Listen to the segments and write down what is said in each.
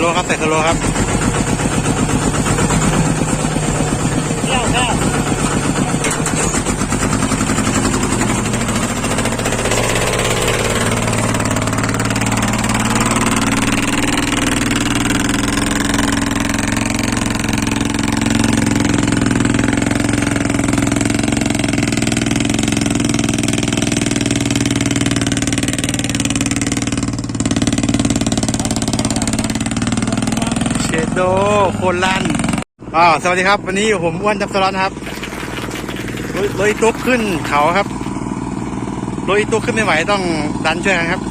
โลครับใส่สโลครับเที่ยวแค่ เชดโดโคนลันอ้าสวัสดีครับ วันนี้ผมอ้วนจับสล็อตนครับรถรถอีตุ๊กขึ้นเขาครับรถอีตุ๊กขึ้นไม่ไหวต้องดันช่วยกันครับ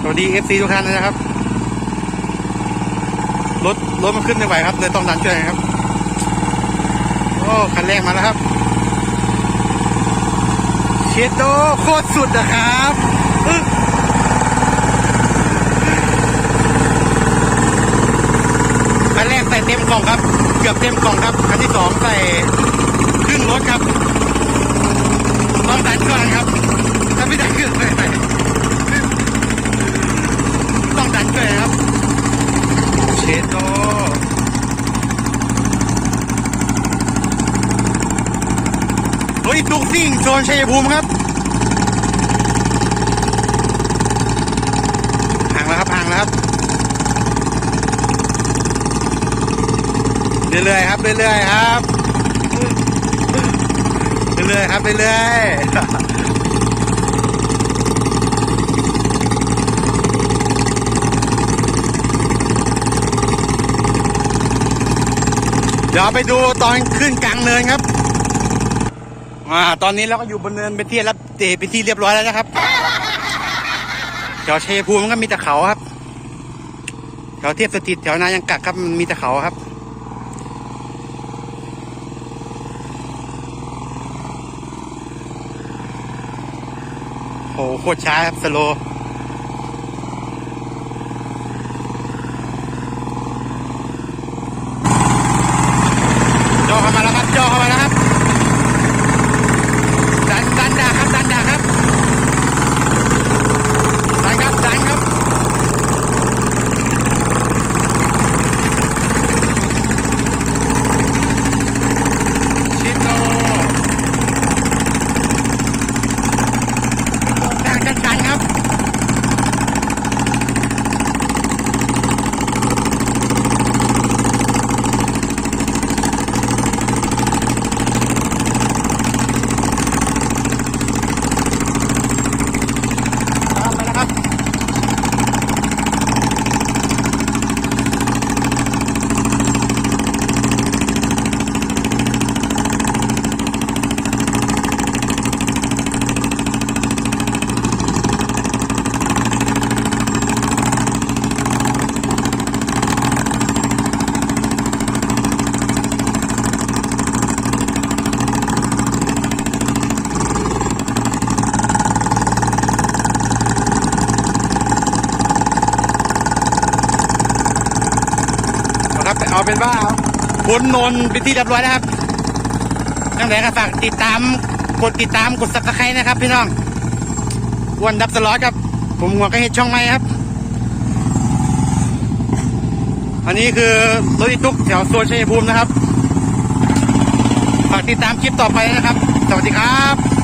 สวัสดีเอฟซีทุกท่านนะครับ รถรถมันขึ้นไม่ไหวครับเลยต้องดันช่วยกันครับ โอ้คันแรกมาแล้วครับ เชดโดโคตรสุดนะครับอึ๊ะ คันแร กล่องครับ เกือบเต็มกล่องครับคันที่สองใส่ครึ่งรถครับต้องดันก่อนครับ ถ้าไม่ดันขึ้นไม่ใส่ต้องดันก่อนครับ เชดโตเฮ้ยตุกซิ่งโซนชัยภูมิครับห่างแล้วครับห่างแล้วครับ เรื่อยๆครับเรื่อยๆครับเรื่อยๆครับเรื่อยๆเดี๋ยวไปดูตอนขึ้นกลางเนินครับอ่าตอนนี้เราก็อยู่บนเนินเป็นที่รับเตเป็นที่เรียบร้อยแล้วนะครับแถวชัยภูมิมันก็มีแต่เขาครับแถวเทียบสถิตแถวนายังกักครับมันมีแต่เขาครับ โหโคตรช้าครับสโลว์จอเข้ามาแล้วครับจอเข้ามาแล้วครับ ดันดันดาครับดันดาครับดันครับดันครับชิโต ดังดังดังครับ ตามไปแล้วครับ เอาครับเอาเป็นว่าพ้นนนท์เป็นที่เรียบร้อยแล้วครับตั้งแต่ก็ฝากติดตามกดติดตามกดซับสไครต์นะครับ พี่น้องวันดับสล็อตครับ ผมหัวก็เห็ดช่องไม้ครับ อันนี้คือรถอีตุ๊กแถวโซนชัยภูมินะครับ ฝากติดตามคลิปต่อไปนะครับ สวัสดีครับ